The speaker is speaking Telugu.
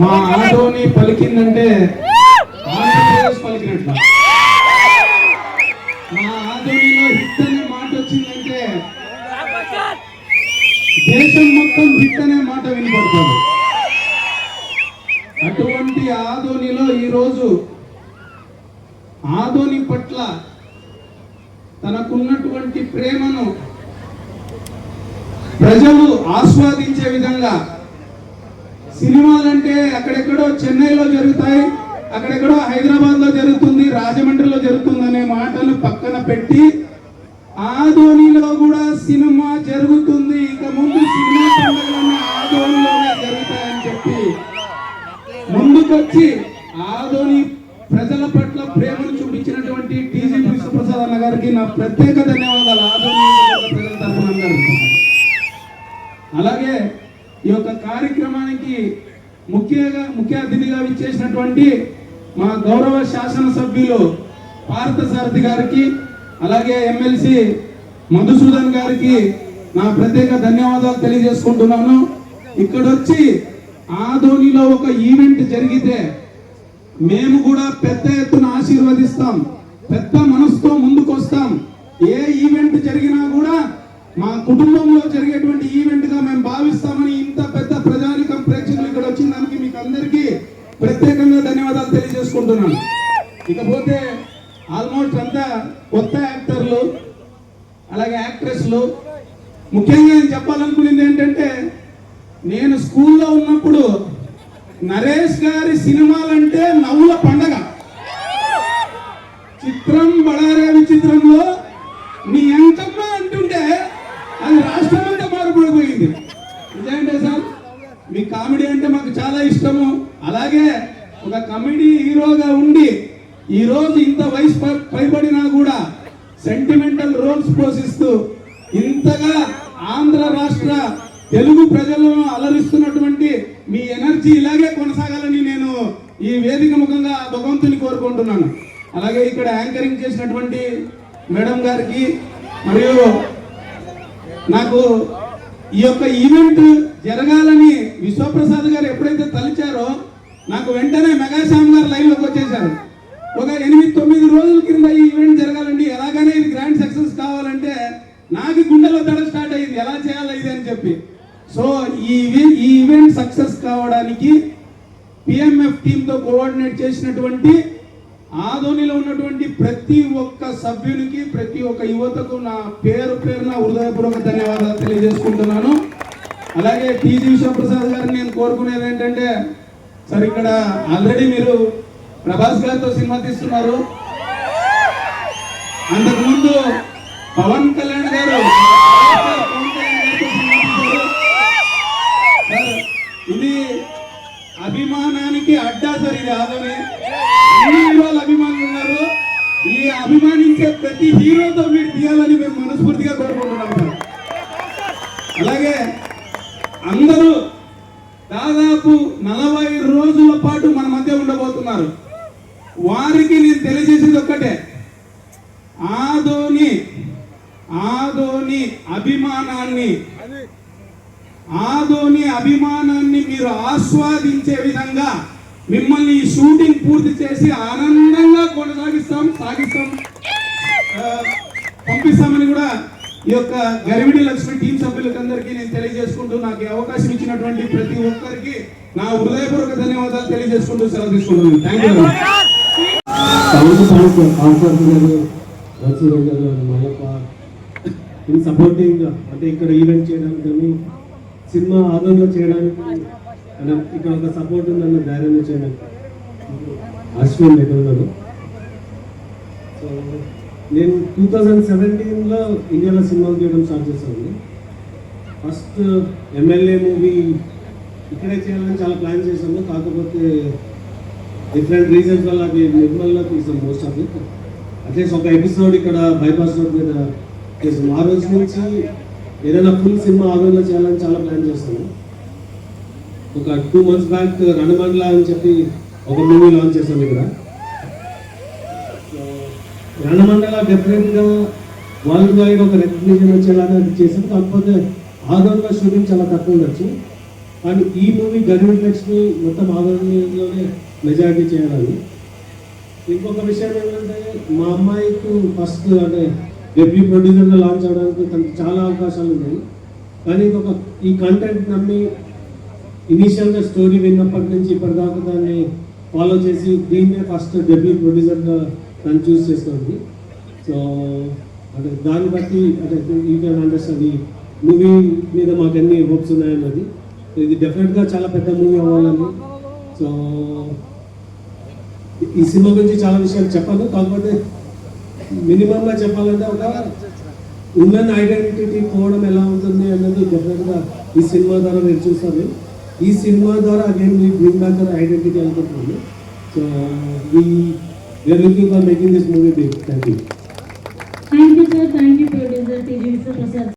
మా ఆటోని పలికిందంటే ఆంధ్రప్రదేశ్ మా ఆధోనిలో హిట్ మాట వచ్చిందంటే దేశం మొత్తం హిట్ అనే మాట వినపడుతుంది. ప్రేమను ప్రజలు ఆస్వాదించే విధంగా సినిమాలంటే అక్కడెక్కడో చెన్నైలో జరుగుతాయి అక్కడెక్కడో హైదరాబాద్లో జరుగుతుంది రాజమండ్రిలో జరుగుతుంది అనే మాటలు పక్కన పెట్టి ఆధోనిలో కూడా సినిమా జరుగుతుంది. ఇక ముందు విశ్వప్రసాద్ గారికి నా ప్రత్యేక ధన్యవాదాలు. ఆదోని తరఫున అలాగే ఈ యొక్క కార్యక్రమానికి ముఖ్యంగా ముఖ్య అతిథిగా విచ్చేసినటువంటి మా గౌరవ శాసనసభ్యులు పార్థసారథి గారికి అలాగే ఎమ్మెల్సీ మధుసూదన్ గారికి నా ప్రత్యేక ధన్యవాదాలు తెలియజేసుకుంటున్నాను. ఇక్కడ వచ్చి ఆదోనిలో ఒక ఈవెంట్ జరిగితే మేము కూడా పెద్ద ఎత్తున ఆశీర్వదిస్తాం. పెద్ద మనసుతో ముందుకు వస్తాం ఏ ఈవెంట్ జరిగినా కూడా మా కుటుంబంలో జరిగేటువంటి ఈవెంట్గా మేము భావిస్తామని ఇంత పెద్ద ప్రజానికం ప్రేక్షకులు ఇక్కడ వచ్చిన దానికి మీకు అందరికీ ప్రత్యేకంగా ధన్యవాదాలు తెలియజేసుకుంటున్నాను. ఇకపోతే ఆల్మోస్ట్ అంతా కొత్త యాక్టర్లు అలాగే యాక్ట్రెస్లు. ముఖ్యంగా నేను చెప్పాలనుకునేది ఏంటంటే నేను స్కూల్లో ఉన్నప్పుడు నరేష్ గారి సినిమాలంటే నవ్వుల పండగ. చిత్రం బడారే విచిత్రంలో నీ ఎంకమ్మ అంటుంటే అది రాష్ట్రం అంతా మారిపడిపోయింది నిజమంటే సార్ మీ కామెడీ అంటే మాకు చాలా ఇష్టము. అలాగే ఒక కామెడీ హీరోగా ఉండి ఈరోజు ఇంత వయసు పై- పైబడినా కూడా సెంటిమెంటల్ రోల్స్ పోషిస్తూ ఇంతగా ఆంధ్ర రాష్ట్ర తెలుగు ప్రజలను అలరిస్తున్నటువంటి మీ ఎనర్జీ ఇలాగే కొనసాగాలని నేను ఈ వేదిక ముఖంగా భగవంతుని కోరుకుంటున్నాను. అలాగే ఇక్కడ యాంకరింగ్ చేసినటువంటి మేడం గారికి మరియు నాకు ఈ యొక్క ఈవెంట్ జరగాలని విశ్వప్రసాద్ గారు ఎప్పుడైతే తలిచారో నాకు వెంటనే మెగాశ్యామ్ గారు లైన్లోకి వచ్చేసారు ఒక ఎనిమిది తొమ్మిది రోజుల కింద ఈ ఈవెంట్ జరగాలండి. ఎలాగైనా ఇది గ్రాండ్ సక్సెస్ కావాలంటే నాకు గుండెలో దడ స్టార్ట్ అయ్యింది. ఎలా చేయాలి ఇది అని చెప్పి. సో ఈ ఈ ఈవెంట్ సక్సెస్ కావడానికి పిఎంఎఫ్ టీంతో కోఆర్డినేట్ చేసినటువంటి ఆధోనిలో ఉన్నటువంటి ప్రతి ఒక్క సభ్యునికి ప్రతి ఒక్క యువతకు నా పేరు పేరున హృదయపూర్వక ధన్యవాదాలు తెలియజేసుకుంటున్నాను. అలాగే టీజీ విశ్వప్రసాద్ గారిని నేను కోరుకునేది ఏంటంటే సార్ ఇక్కడ ఆల్రెడీ మీరు ప్రభాస్ గారితో సినిమా తీస్తున్నారు. అంతకుముందు పవన్ కళ్యాణ్ గారు ఇది అభిమానానికి అడ్డా సార్ ఇది ఆదోని. హీరోలు అభిమానులు ఉన్నారు. ఈ అభిమానించే ప్రతి హీరోతో మీరు తీయాలని మేము మనస్ఫూర్తిగా కోరుకుంటున్నాం సార్. అలాగే అందరూ దాదాపు నలభై రోజుల పాటు మన మధ్య ఉండబోతున్నారు. వారికి నేను తెలియజేసేది ఒక్కటే. ఆదోని ఆదోని అభిమానాన్ని ఆదోని అభిమానాన్ని మీరు ఆస్వాదించే విధంగా మిమ్మల్ని ఈ షూటింగ్ పూర్తి చేసి ఆనందంగా కొనసాగిస్తాం సాగిస్తాం. పంపిస్తామని కూడా ఈ యొక్క గరివిడి లక్ష్మి టీం సభ్యులకు అందరికీ నేను తెలియజేసుకుంటూ నాకు అవకాశం ఇచ్చినటువంటి ప్రతి ఒక్కరికి నా హృదయపూర్వక ధన్యవాదాలు తెలియజేసుకుంటూ సెలవు తీసుకుంటున్నాను. థ్యాంక్ యూ సపోర్టింగ్ అంటే ఇక్కడ ఈవెంట్ చేయడానికి కానీ సినిమా ఆదరణలో చేయడానికి అంటే ఇక్కడ ఒక సపోర్ట్ ఉందన్న ధైర్యం చేయడానికి అశ్విన్ ఎక్కడ ఉన్నాడు సో నేను టూ థౌజండ్ సెవెంటీన్లో ఇండియాలో సినిమాలు చేయడం స్టార్ట్ చేశాను. ఫస్ట్ ఎమ్మెల్యే మూవీ ఇక్కడే చేయాలని చాలా ప్లాన్ చేశాము. కాకపోతే డిఫరెంట్ రీజన్స్ వల్ల అది నిర్మల్లో తీసాం most of it at least ఒక ఎపిసోడ్ ఇక్కడ బైపాస్ రోడ్ మీద చేసాము ఆ రోజు నుంచి ఏదైనా ఫుల్ సినిమా ఆ రోజులో చేయాలని చాలా ప్లాన్ చేస్తాము. ఒక టూ మంత్స్ బ్యాక్ రణమండల అని చెప్పి ఒక మూవీ లాంచ్ చేశాం ఇక్కడ. రణమండల డెఫినెట్గా వరల్డ్ వైడ్ ఒక రికగ్నిషన్ వచ్చేలాగా అది చేసాం కాకపోతే ఆధారంగా షూటింగ్ చాలా తక్కువ ఉండొచ్చు. కానీ ఈ మూవీ గరీబ్ లక్ష్మి మొత్తం ఆదరణలోనే మెజారిటీ చేయాలని. ఇంకొక విషయం ఏంటంటే మా అమ్మాయికి ఫస్ట్ అంటే డెబ్యూ ప్రొడ్యూసర్గా లాంచ్ అవడానికి తనకు చాలా అవకాశాలు ఉన్నాయి. కానీ ఒక ఈ కంటెంట్ నమ్మి ఇనీషియల్గా స్టోరీ విన్నప్పటి నుంచి ఇప్పటిదాకా దాన్ని ఫాలో చేసి దీన్నే ఫస్ట్ డెబ్యూ ప్రొడ్యూసర్గా తను చూస్ చేస్తుంది. సో అంటే దాన్ని బట్టి అంటే యూ కెన్ అండర్స్టాండ్ ఈ మూవీ మీద మాకు అన్ని హోప్స్ ఉన్నాయన్నది. ఇది డెఫినెట్గా చాలా పెద్ద మూవీ అవ్వాలని. సో ఈ సినిమా గురించి చాలా విషయాలు చెప్పాను కాకపోతే మినిమంగా చెప్పాలంటే ఒక ఉమెన్ ఐడెంటిటీ పోవడం ఎలా ఉంటుంది అన్నది డెఫినెట్గా ఈ సినిమా ద్వారా మీరు చూస్తారు ఈ సినిమా ద్వారా అగైన్ మీ బ్రింగ్ బ్యాక్ ఐడెంటిటీ అనుకుంటున్నాను సో ఈ we're looking for making this movie big thank you Thank you, sir. Thank you, producer T.G. Prasad.